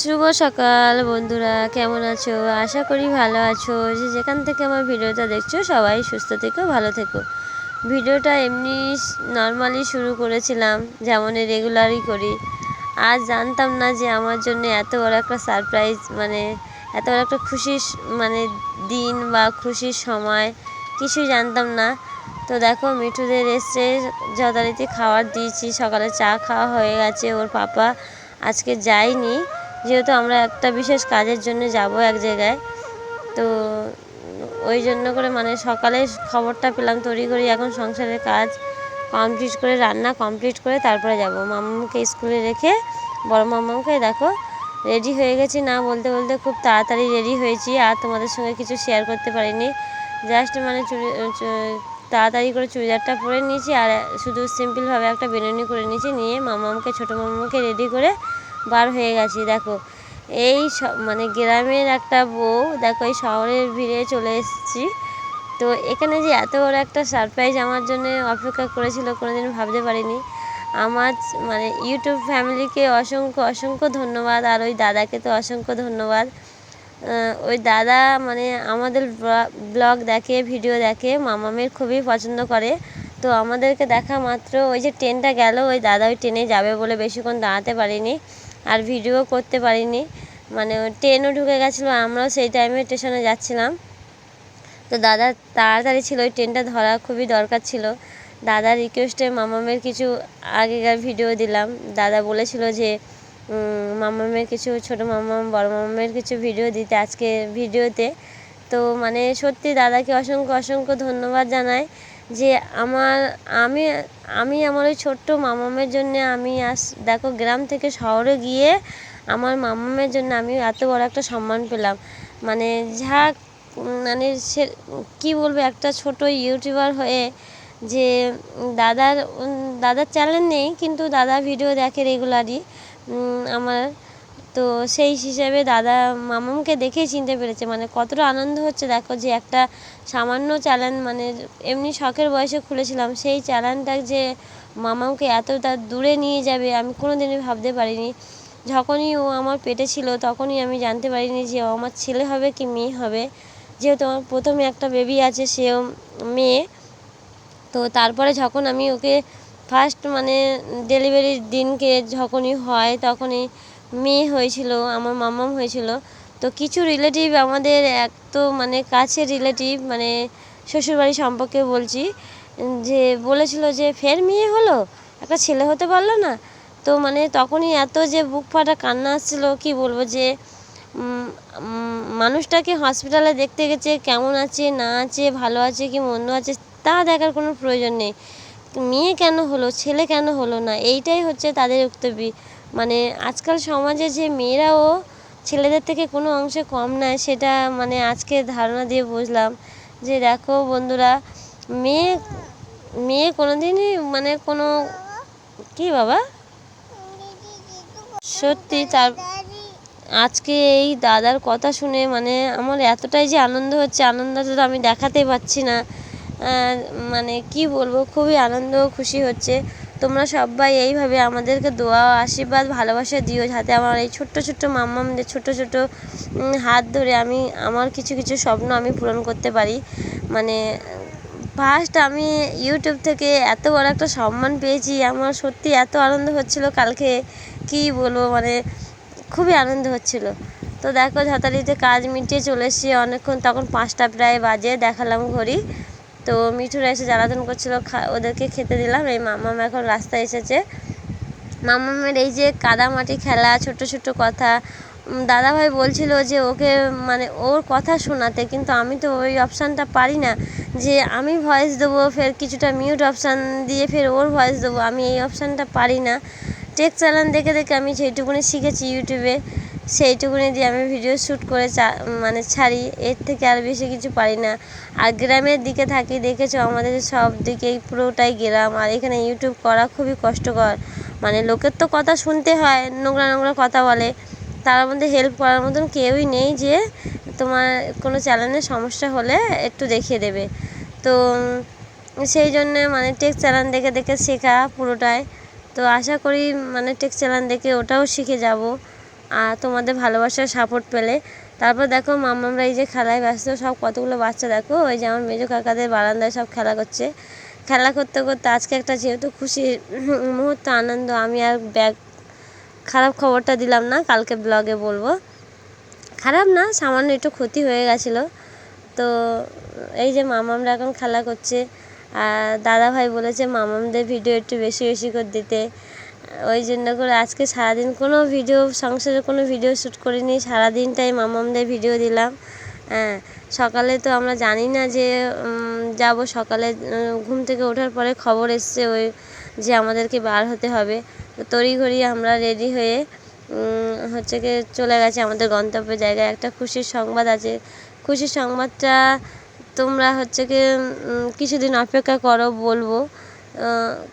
শুভ সকাল বন্ধুরা, কেমন আছো? আশা করি ভালো আছো। যে যেখান থেকে আমার ভিডিওটা দেখছ, সবাই সুস্থ থেকো, ভালো থেকো। ভিডিওটা এমনি নর্মালি শুরু করেছিলাম যেমন রেগুলারই করি। আর জানতাম না যে আমার জন্য এত বড় একটা সারপ্রাইজ মানে এত বড় একটা খুশির মানে দিন বা খুশির সময়, কিছুই জানতাম না। তো দেখো, মিঠুদের এসছে, যথারীতি খাবার দিয়েছি। সকালে চা খাওয়া হয়ে গেছে, ওর পাপা আজকে যায়নি। যেহেতু আমরা একটা বিশেষ কাজের জন্য যাব এক জায়গায়, তো ওই জন্য করে মানে সকালে খবরটা পেলাম তড়ি ঘড়ি এখন সংসারের কাজ কমপ্লিট করে, রান্না কমপ্লিট করে তারপরে যাব। মামাকে স্কুলে রেখে, বড় মামাকে দেখো রেডি হয়ে গেছি না বলতে বলতে খুব তাড়াতাড়ি রেডি হয়েছি, আর তোমাদের সঙ্গে কিছু শেয়ার করতে পারিনি। জাস্ট মানে চুড়ি তাড়াতাড়ি করে চুড়িদারটা পরে নিয়েছি, আর শুধু সিম্পলভাবে একটা বেনুনি করে নিয়েছি, নিয়ে মামাকে ছোটো মামাকে রেডি করে বার হয়ে গেছি, দেখো। এই মানে গ্রামের একটা বউ, দেখো, এই শহরের ভিড়ে চলে এসেছি। তো এখানে যে এত বড় একটা সারপ্রাইজ আমার জন্য অপেক্ষা করেছিল, কোনোদিন ভাবতে পারিনি। আমার মানে ইউটিউব ফ্যামিলিকে অসংখ্য অসংখ্য ধন্যবাদ, আর ওই দাদাকে তো অসংখ্য ধন্যবাদ। ওই দাদা মানে আমাদের ব্লগ দেখে, ভিডিও দেখে, মামামের খুবই পছন্দ করে। তো আমাদেরকে দেখা মাত্র ওই যে ট্রেনটা গেল, ওই দাদা ওই ট্রেনে যাবে বলে বেশিক্ষণ দাঁড়াতে পারিনি। আর ভিডিও করতে পারিনি। মানে ট্রেনও ঢুকে গেছিল, আমরাও সেই টাইমে স্টেশনে যাচ্ছিলাম। তো দাদা তাড়াতাড়ি ছিল, ওই ট্রেনটা ধরা খুবই দরকার ছিল। দাদার রিকোয়েস্টে মামামের কিছু আগেকার ভিডিও দিলাম। দাদা বলেছিল যে মামামের কিছু ছোটো মামাম, বড় মামামের কিছু ভিডিও দিতে আজকে ভিডিওতে তো মানে সত্যি দাদাকে অসংখ্য অসংখ্য ধন্যবাদ জানাই। যে আমার, আমি আমি আমার ওই ছোট্ট মামামের জন্য আমি আস, দেখো গ্রাম থেকে শহরে গিয়ে আমার মামামের জন্য আমি এত বড় একটা সম্মান পেলাম। মানে যা মানে সে, কী বলব, একটা ছোট ইউটিউবার হয়ে যে দাদার দাদার চ্যানেল নেই, কিন্তু দাদা ভিডিও দেখে রেগুলারই আমার তো সেই হিসেবে দাদা মামামকে দেখেই চিনতে পেরেছে। মানে কতটা আনন্দ হচ্ছে দেখো যে একটা সামান্য চ্যানেল মানে এমনি শখের বয়সে খুলেছিলাম, সেই চ্যানেলটা যে মামামকে এতটা দূরে নিয়ে যাবে আমি কোনো দিনই ভাবতে পারিনি। যখনই ও আমার পেটে ছিল তখনই আমি জানতে পারিনি যে ও আমার ছেলে হবে কি মেয়ে হবে। যেহেতু আমার প্রথমে একটা বেবি আছে, সেও মেয়ে। তো তারপরে যখন আমি ওকে ফার্স্ট মানে ডেলিভারির দিনকে যখনই হয় তখনই মেয়ে হয়েছিল, আমার মামাম হয়েছিল। তো কিছু রিলেটিভ আমাদের এক তো মানে কাছের রিলেটিভ মানে শ্বশুরবাড়ি সম্পর্কে বলছি, যে বলেছিল যে ফের মেয়ে হলো? একটা ছেলে হতে পারল না? তো মানে তখনই এত যে বুক ফাটা কান্না আসছিল, কী বলব যে মানুষটাকে হসপিটালে দেখতে গেছে, কেমন আছে, না আছে, ভালো আছে কি মন্দ আছে, তা দেখার কোনো প্রয়োজন নেই। মেয়ে কেন হলো? ছেলে কেন হলো না? এইটাই হচ্ছে তাদের উক্তবি মানে আজকাল সমাজে যে মেয়েরাও ছেলেদের থেকে কোনো অংশে কম নয়, সেটা মানে আজকে ধারণা দিয়ে বুঝলাম যে দেখো বন্ধুরা, মেয়ে মেয়ে কোনো দিনই মানে কোনো, কি বাবা? সত্যি তার আজকে এই দাদার কথা শুনে মানে আমার এতটাই যে আনন্দ হচ্ছে আনন্দটা তো আমি দেখাতে পারছি না। মানে কি বলব, খুবই আনন্দ, খুশি হচ্ছে। তোমরা সবাই এইভাবে আমাদেরকে দোয়া আশীর্বাদ, ভালোবাসা দিও যাতে আমার এই ছোট্ট ছোট্ট মাম্মামদের ছোট ছোট হাত ধরে আমি, আমার কিছু কিছু স্বপ্ন আমি পূরণ করতে পারি। মানে ফার্স্ট আমি ইউটিউব থেকে এত বড় একটা সম্মান পেয়েছি। আমার সত্যি এত আনন্দ হচ্ছিল কালকে, কি বলব মানে খুবই আনন্দ হচ্ছিল। তো দেখো ঝাঁতালিতে কাজ মিটিয়ে চলে এসেছি। অনেকক্ষণ তখন পাঁচটা প্রায় বাজে, দেখালাম ঘড়ি। তো মিঠুরা এসে জ্বালাতন করছিল ওদেরকে খেতে দিলাম। এই মামাম এখন রাস্তায় এসেছে। মামামের এই যে কাদামাটি খেলা, ছোট ছোট কথা দাদাভাই বলছিল যে ওকে মানে ওর কথা শোনাতে, কিন্তু আমি তো ওই অপশানটা পারি না। যে আমি ভয়েস দেবো, ফের কিছুটা মিউট অপশান দিয়ে ফের ওর ভয়েস দেবো, আমি এই অপশানটা পারি না। টেক চ্যানেল দেখে দেখে আমি সেইটুকুনি শিখেছি ইউটিউবে সেইটুকুনি দিয়ে আমি ভিডিও শ্যুট করে মানে ছাড়ি। এর থেকে আর বেশি কিছু পারি না। আর গ্রামের দিকে থাকি, দেখেছ আমাদের সব দিকেই পুরোটাই গ্রাম। আর এখানে ইউটিউব করা খুবই কষ্টকর। মানে লোকের তো কথা শুনতে হয়, নোংরা নোংরা কথা বলে। তার মধ্যে হেল্প করার মতন কেউই নেই যে তোমার কোনো চ্যানেলের সমস্যা হলে একটু দেখিয়ে দেবে। তো সেই জন্যে মানে টেক চ্যানেল দেখে দেখে শেখা পুরোটাই। তো আশা করি মানে টেক চ্যানেল দেখে ওটাও শিখে যাব। আর তোমাদের ভালোবাসার সাপোর্ট পেলে। তারপর দেখো মামামরা এই যে খেলায় ব্যস্ত, সব কতগুলো বাচ্চা দেখো, ওই যে আমার মেজো কাকাদের বারান্দায় সব খেলা করছে। খেলা করতে করতে আজকে একটা যেহেতু খুশি মুহূর্ত, আনন্দ, আমি আর ব্যাগ খারাপ খবরটা দিলাম না, কালকে ব্লগে বলব। খারাপ না, সামান্য একটু ক্ষতি হয়ে গেছিল। তো এই যে মামামরা এখন খেলা করছে, আর দাদা ভাই বলেছে মামামদের ভিডিও একটু বেশি বেশি করে দিতে। ওই জন্য করে আজকে সারাদিন কোনো ভিডিও সংসারে কোনো ভিডিও শ্যুট করিনি। সারাদিনটাই মামামদের ভিডিও দিলাম। হ্যাঁ সকালে তো আমরা জানি না যে যাব সকালে ঘুম থেকে ওঠার পরে খবর এসছে ওই যে আমাদেরকে বার হতে হবে। তড়িঘড়ি আমরা রেডি হয়ে হচ্ছে গিয়ে চলে গেছে আমাদের গন্তব্য জায়গায়। একটা খুশির সংবাদ আছে। খুশির সংবাদটা তোমরা হচ্ছে কি কিছুদিন অপেক্ষা করো বলব।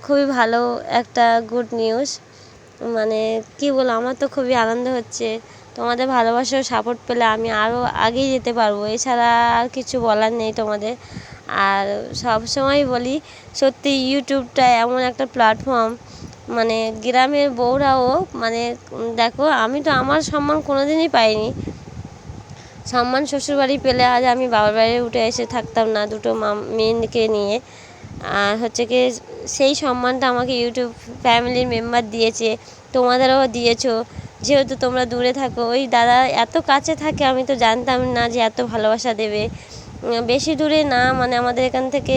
খুবই ভালো একটা গুড নিউজ মানে কি বলব, আমার তো খুবই আনন্দ হচ্ছে। তোমাদের ভালোবাসার সাপোর্ট পেলে আমি আরও আগেই যেতে পারব। এছাড়া আর কিছু বলার নেই তোমাদের। আর সব সময় বলি, সত্যি ইউটিউবটা এমন একটা প্ল্যাটফর্ম মানে গ্রামের বউরাও মানে দেখো, আমি তো আমার সম্মান কোনো দিনই পাইনি। সম্মান শ্বশুরবাড়ি পেলে আজ আমি বাবার বাড়ি উঠে এসে থাকতাম না, দুটো মাম মেয়েকে নিয়ে। হচ্ছে কি সেই সম্মানটা আমাকে ইউটিউব ফ্যামিলির মেম্বার দিয়েছে, তোমাদেরও দিয়েছ। যেহেতু তোমরা দূরে থাকো, ওই দাদা এত কাছে থাকে আমি তো জানতাম না যে এত ভালোবাসা দেবে। বেশি দূরে না মানে আমাদের এখান থেকে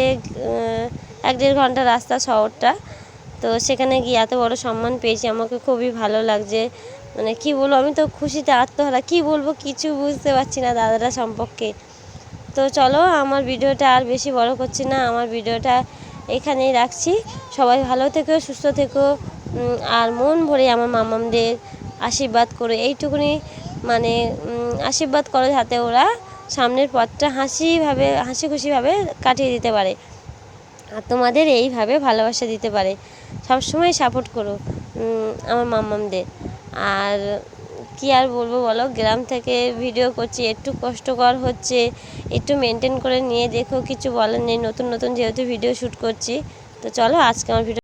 এক দেড় ঘণ্টা রাস্তা শহরটা। তো সেখানে গিয়ে এত বড় সম্মান পেয়েছি, আমাকে খুবই ভালো লাগছে। মানে কি বলব, আমি তো খুশিতে আত্মহারা, কি বলব কিছু বুঝতে পারছি না দাদারা সম্পর্কে। তো চলো, আমার ভিডিওটা আর বেশি বড় করছি না, আমার ভিডিওটা এখানেই রাখছি। সবাই ভালো থেকো, সুস্থ থেকো আর মন ভরে আমার মামামদের আশীর্বাদ করো। এইটুকুনি মানে আশীর্বাদ করো যাতে ওরা সামনের পথটা হাসিভাবে হাসি খুশিভাবে কাটিয়ে দিতে পারে। আর তোমাদের এইভাবে ভালোবাসা দিতে পারে। সবসময় সাপোর্ট করো আমার মাম্মামদের আর কি আর বলব বলো? গ্রাম থেকে ভিডিও করছি, একটু কষ্টকর হচ্ছে, একটু মেনটেন করে নিয়ে দেখো, কিছু বলার নেই, নতুন নতুন যেহেতু ভিডিও শ্যুট করছি। তো চলো, আজকে আমার ভিডিও